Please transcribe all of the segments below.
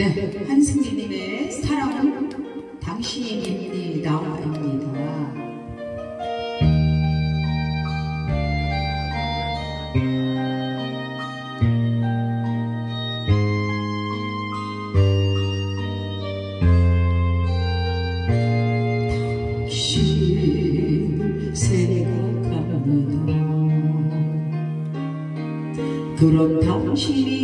네, 한승기님의 사랑은 당신입니다입니다. 그런 당신이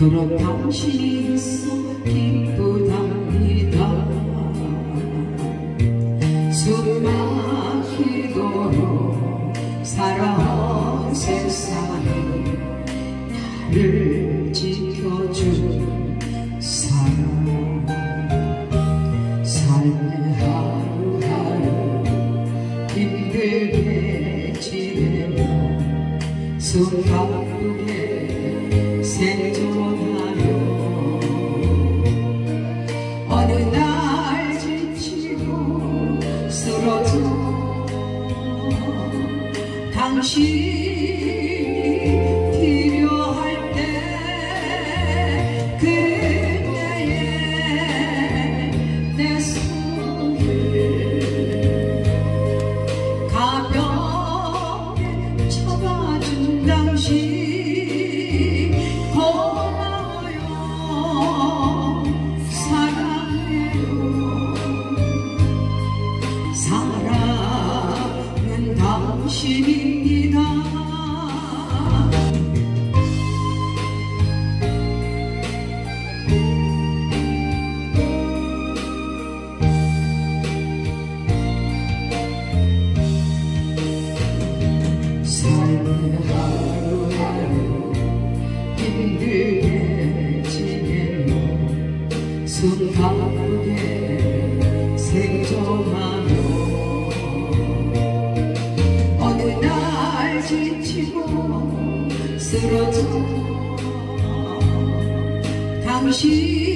그런 당신이 있어 기쁘답니다. 숨 막히도록 살아온 세상에 나를 지켜준 사랑 삶의 하루하루 힘들게 지내며 숨 당 쓰러져. 당신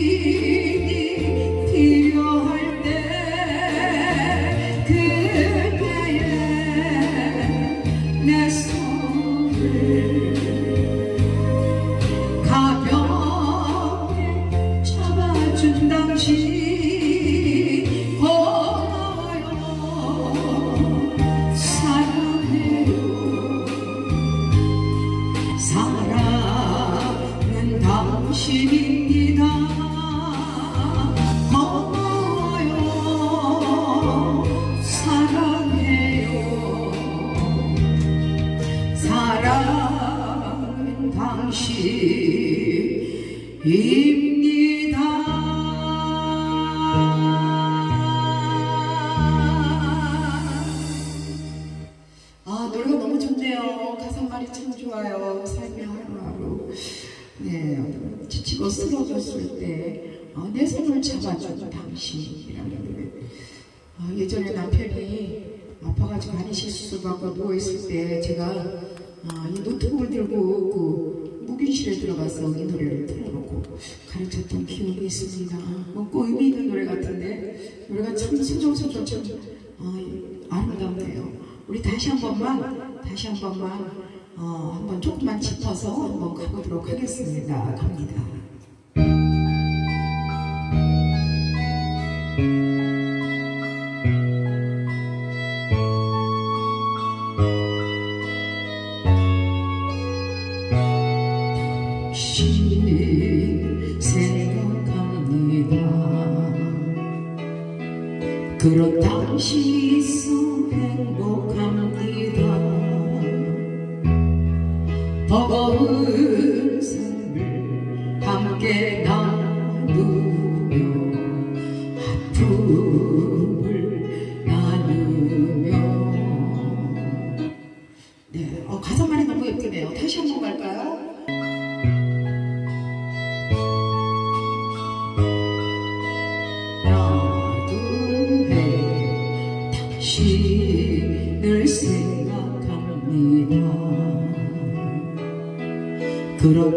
당신입니다. 아 노래가 너무 좋네요. 가사말이 참 좋아요. 삶의 하루하루. 네, 지치고 쓰러졌을 때내 손을 잡아준 당신이라는 노래. 아, 예전에 남편이 아파가지고 간이 실수받고 누워있을 때 제가 아, 이 노트북을 들고 그 무균실에 들어가서 이 노래를 틀어놓고 가르쳤던 기억이 있습니다. 뭐꼭 의미 있는 노래 같은데 노래가 참 소절소절 참 아, 아름답네요. 우리 다시 한 번만 다시 한 번만 어, 한번 조금만 짚어서 한번 가보도록 하겠습니다. 갑니다. 그런 당신이 있어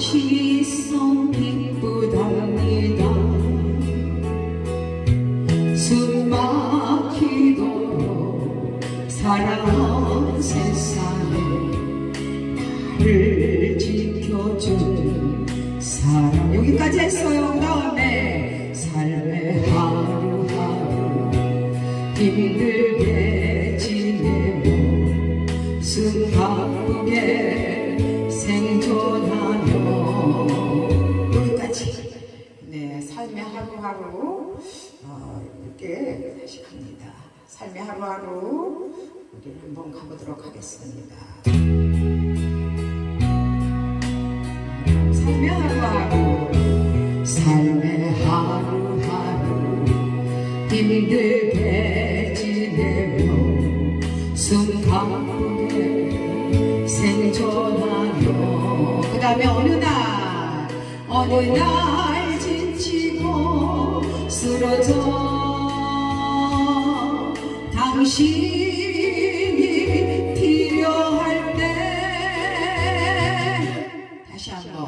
있어 기쁘답니다. 숨 막히도록 살아온 세상에 나를 지켜준 사람 여기까지 했어요 네 삶의 하루하루 어, 이렇게 갑니다. 삶의 하루하루 우리 한번 가보도록 하겠습니다. 삶의 하루하루 삶의 하루하루 힘들게 지내며 숨 가쁘게 생존하며. 그 다음에 어느 날 어느 날 쓰러져. 당신이 필요할 때. 다시 한번.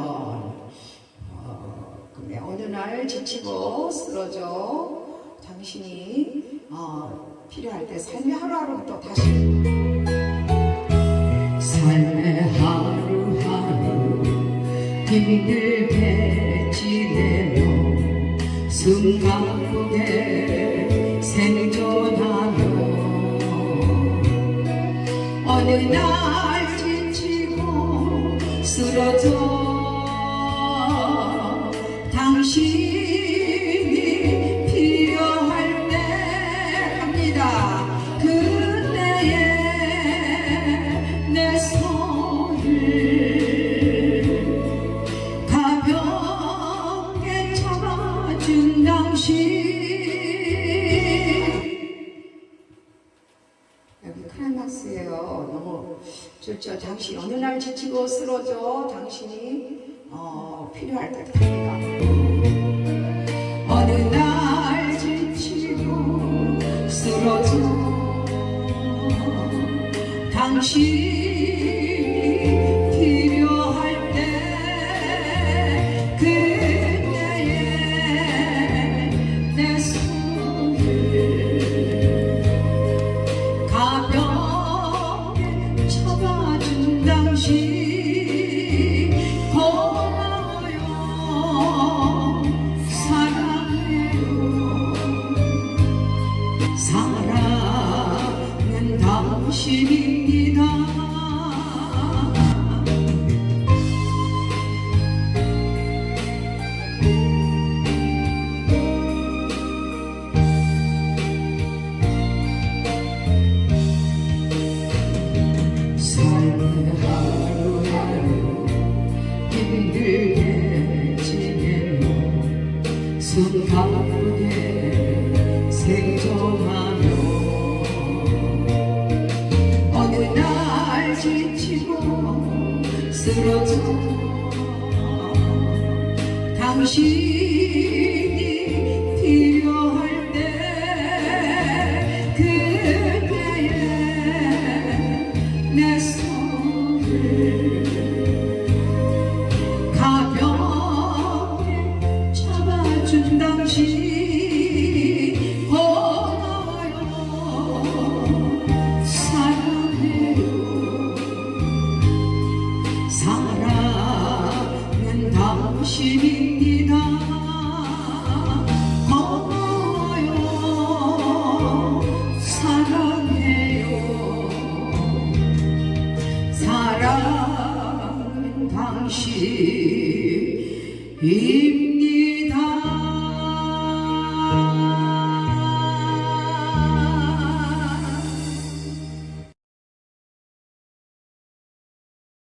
어, 그래 어느 날 지치고 쓰러져. 당신이 어, 필요할 때 삶의 하루하루부터 다시. 삶의 하루하루 힘들게 가쁘게 생존하며 어느 날 날 지치고 쓰러져 당신이 어, 필요할 때 답니다. 어느 날 지치고 쓰러져 당신 지치고 쓰러져. 당신 e